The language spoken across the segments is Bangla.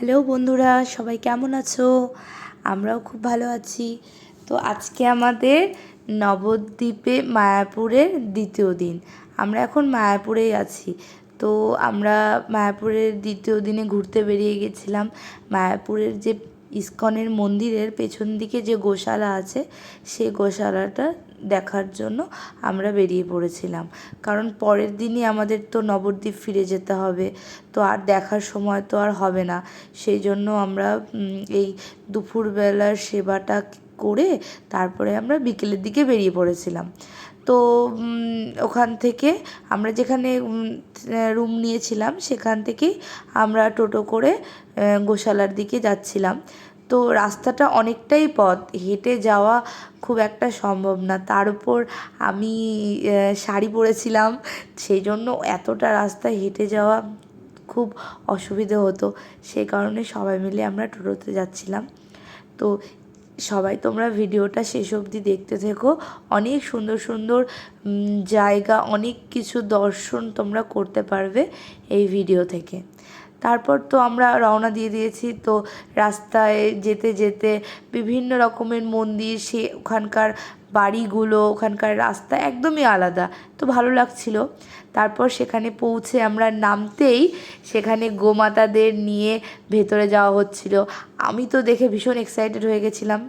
হ্যালো বন্ধুরা, সবাই কেমন আছো? আমরাও খুব ভালো আছি। তো আজকে আমাদের নবদ্বীপে মায়াপুরের দ্বিতীয় দিন। আমরা এখন মায়াপুরেই আছি। তো আমরা মায়াপুরের দ্বিতীয় দিনে ঘুরতে বেরিয়ে গেছিলাম। মায়াপুরের যে ইস্কনের মন্দিরের পেছন দিকে যে গোশালা আছে সেই গোশালাটা দেখার জন্য আমরা বেরিয়ে পড়েছিলাম। কারণ পরের দিনই আমাদের তো নবদ্বীপ ফিরে যেতে হবে, তো আর দেখার সময় তো আর হবে না। সেই জন্য আমরা এই দুপুরবেলার সেবাটা করে তারপরে আমরা বিকেলের দিকে বেরিয়ে পড়েছিলাম। তো ওখান থেকে আমরা যেখানে রুম নিয়েছিলাম সেখান থেকেই আমরা টোটো করে গোশালার দিকে যাচ্ছিলাম। তো রাস্তাটা অনেকটাই পথ, হেঁটে যাওয়া খুব একটা সম্ভব না। তার উপর আমি শাড়ি পরেছিলাম, সেই জন্য এতটা রাস্তা হেঁটে যাওয়া খুব অসুবিধে হতো। সেই কারণে সবাই মিলে আমরা টোটোতে যাচ্ছিলাম। তো সবাই তোমরা ভিডিওটা শেষ অবধি দেখতে থেকো। অনেক সুন্দর সুন্দর জায়গা, অনেক কিছু দর্শন তোমরা করতে পারবে এই ভিডিও থেকে। তারপর তো আমরা রওনা দিয়ে দিয়েছি। তো রাস্তায় যেতে যেতে বিভিন্ন রকমের মন্দির, সে ওখানকার বাড়িগুলো, ওখানকার রাস্তা একদমই আলাদা। তো ভালো লাগছিল। তারপর সেখানে পৌঁছে আমরা নামতেই সেখানে গোমাতাদের নিয়ে ভেতরে যাওয়া হচ্ছিল। আমি তো দেখে ভীষণ এক্সাইটেড হয়ে গেছিলাম।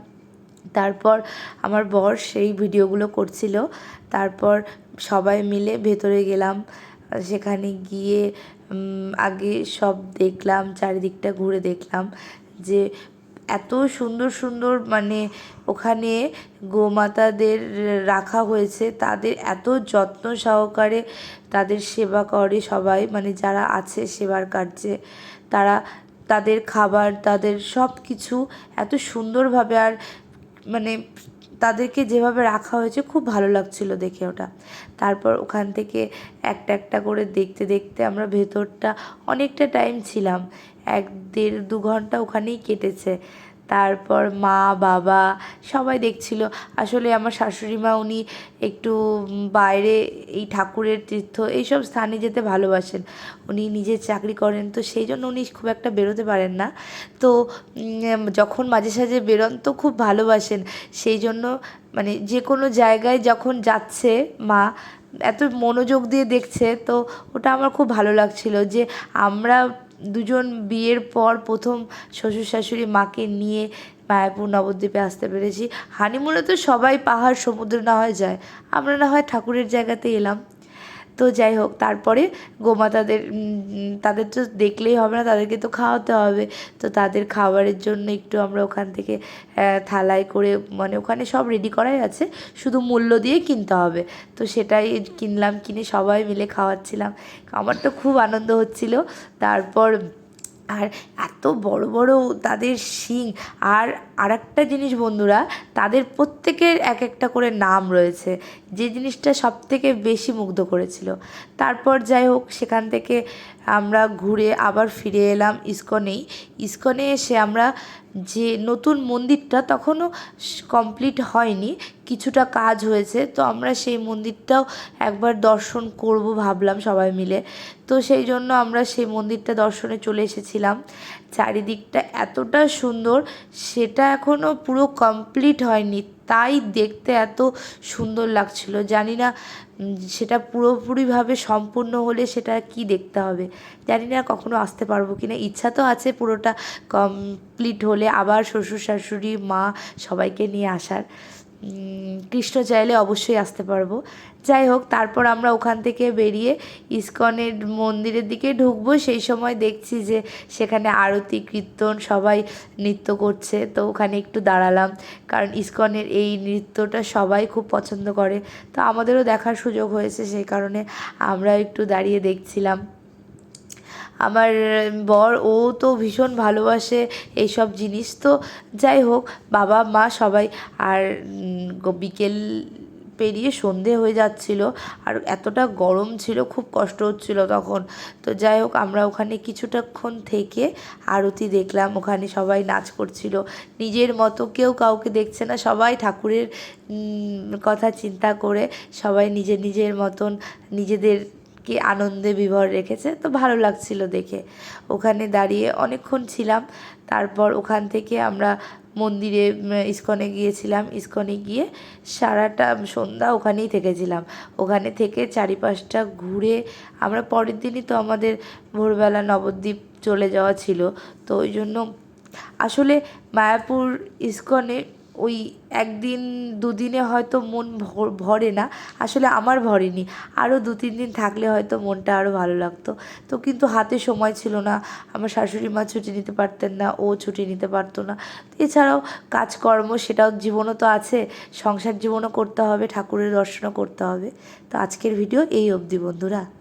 তারপর আমার বর সেই ভিডিওগুলো করছিল। তারপর সবাই মিলে ভেতরে গেলাম। সেখানে গিয়ে আগে সব দেখলাম, চারিদিকটা ঘুরে দেখলাম যে এত সুন্দর সুন্দর মানে ওখানে গোমাতাদের রাখা হয়েছে। তাদের এত যত্ন সহকারে তাদের সেবা করে সবাই। মানে যারা আছে সেবার কার্যে, তারা তাদের খাবার, তাদের সব কিছু এত সুন্দরভাবে আর মানে তাদেরকে যেভাবে রাখা হয়েছে, খুব ভালো লাগছিল দেখে ওটা। তারপর ওখান থেকে একটা একটা করে দেখতে দেখতে আমরা ভেতরটা অনেকটা টাইম ছিলাম। এক দেড় দু ঘণ্টা ওখানেই কেটেছে। তারপর মা, বাবা সবাই দেখছিল। আসলে আমার শাশুড়ি মা উনি একটু বাইরে এই ঠাকুরের তীর্থ এইসব স্থানে যেতে ভালোবাসেন। উনি নিজে চাকরি করেন তো সেই জন্য উনি খুব একটা বেরোতে পারেন না। তো যখন মাঝে সাঝে বেরোন তো খুব ভালোবাসেন। সেই জন্য মানে যে কোনো জায়গায় যখন যাচ্ছে মা এত মনোযোগ দিয়ে দেখছে তো ওটা আমার খুব ভালো লাগছিল যে আমরা দুজন বিয়ের পর প্রথম শ্বশুর শাশুড়ি মাকে নিয়ে মায়াপুর নবদ্বীপে আসতে পেরেছি। হানিমুনে তো সবাই পাহাড় সমুদ্র না হয় যায়। আমরা না হয় ঠাকুরের জায়গাতে এলাম। তো যাই হোক, তারপরে গোমাতাদের তাদের তো দেখলেই হবে না, তাদেরকে তো খাওয়াতে হবে। তো তাদের খাবারের জন্য একটু আমরা ওখান থেকে থালায় করে মানে ওখানে সব রেডি করাই আছে। শুধু মূল্য দিয়ে কিনতে হবে। তো সেটাই কিনলাম, কিনে সবাই মিলে খাওয়াচ্ছিলাম। আমার তো খুব আনন্দ হচ্ছিল। তারপর আর এত বড় বড় তাদের শিং আর আরেকটা জিনিস বন্ধুরা, তাদের প্রত্যেকের এক একটা করে নাম রয়েছে, যে জিনিসটা সব থেকে বেশি মুগ্ধ করেছিল। তারপর যাই হোক, সেখান থেকে আমরা ঘুরে আবার ফিরে এলাম ইস্কনেই। ইস্কনে এসে আমরা যে নতুন মন্দিরটা তখনও কমপ্লিট হয়নি, কিছুটা কাজ হয়েছে, তো আমরা সেই মন্দিরটাও একবার দর্শন করব ভাবলাম সবাই মিলে। তো সেই জন্য আমরা সেই মন্দিরটা দর্শনে চলে এসেছিলাম। চারিদিকটা এতটা সুন্দর, সেটা এখনও পুরো কমপ্লিট হয়নি। তাই দেখতে এত সুন্দর লাগছিল। জানি না সেটা পুরোপুরিভাবে সম্পূর্ণ হলে সেটা কি দেখতে হবে। জানি না কখনো আসতে পারব কি না ইচ্ছা তো আছে পুরোটা কমপ্লিট হলে আবার শ্বশুর শাশুড়ি মা সবাইকে নিয়ে আসার। কৃষ্ণ চাইলে অবশ্যই আসতে পারব। যাই হোক, তারপর আমরা ওখান থেকে বেরিয়ে ইস্কনের মন্দিরের দিকে ঢুকবো। সেই সময় দেখছি যে সেখানে আরতি, কীর্তন, সবাই নৃত্য করছে। তো ওখানে একটু দাঁড়ালাম, কারণ ইস্কনের এই নৃত্যটা সবাই খুব পছন্দ করে। তো আমাদেরও দেখার সুযোগ হয়েছে, সেই কারণে আমরা একটু দাঁড়িয়ে দেখছিলাম। আমার বর, ও তো ভীষণ ভালোবাসে এইসব জিনিস। তো যাই হোক, বাবা, মা সবাই। আর বিকেল পেরিয়ে সন্ধে হয়ে যাচ্ছিল। আর এতটা গরম ছিল, খুব কষ্ট হচ্ছিল তখন। তো যাই হোক, আমরা ওখানে কিছুটাক্ষণ থেকে আরতি দেখলাম। ওখানে সবাই নাচ করছিল। নিজের মতো কেউ কাউকে দেখছে না। সবাই ঠাকুরের কথা চিন্তা করে সবাই নিজের নিজের মতন নিজেদের কি আনন্দে বিভর রেখেছে, তো ভালো লাগছিল দেখে। ওখানে দাঁড়িয়ে অনেকক্ষণ ছিলাম, তারপর ওখান থেকে আমরা মন্দিরে ইস্কনে গিয়েছিলাম। ইস্কনে গিয়ে সারাটা সন্ধ্যা ওখানেই থেকেছিলাম। ওখানে থেকে চারিপাশটা ঘুরে আমরা পরের দিনই তো আমাদের ভোরবেলা নবদ্বীপ চলে যাওয়া ছিল, তো ওই জন্য আসলে মায়াপুর ইস্কনে ওই একদিন, দুদিনে হয়তো মন ভরে না। আসলে আমার ভরেনি। আরও দু তিন দিন থাকলে হয়তো মনটা আরও ভালো লাগতো। তো কিন্তু হাতে সময় ছিল না। আমার শাশুড়ি মা ছুটি নিতে পারতেন না, ও ছুটি নিতে পারতো না। এছাড়াও কাজকর্ম, সেটাও জীবনও তো আছে। সংসার জীবনও করতে হবে, ঠাকুরের দর্শনও করতে হবে। তো আজকের ভিডিও এই অবধি, বন্ধুরা।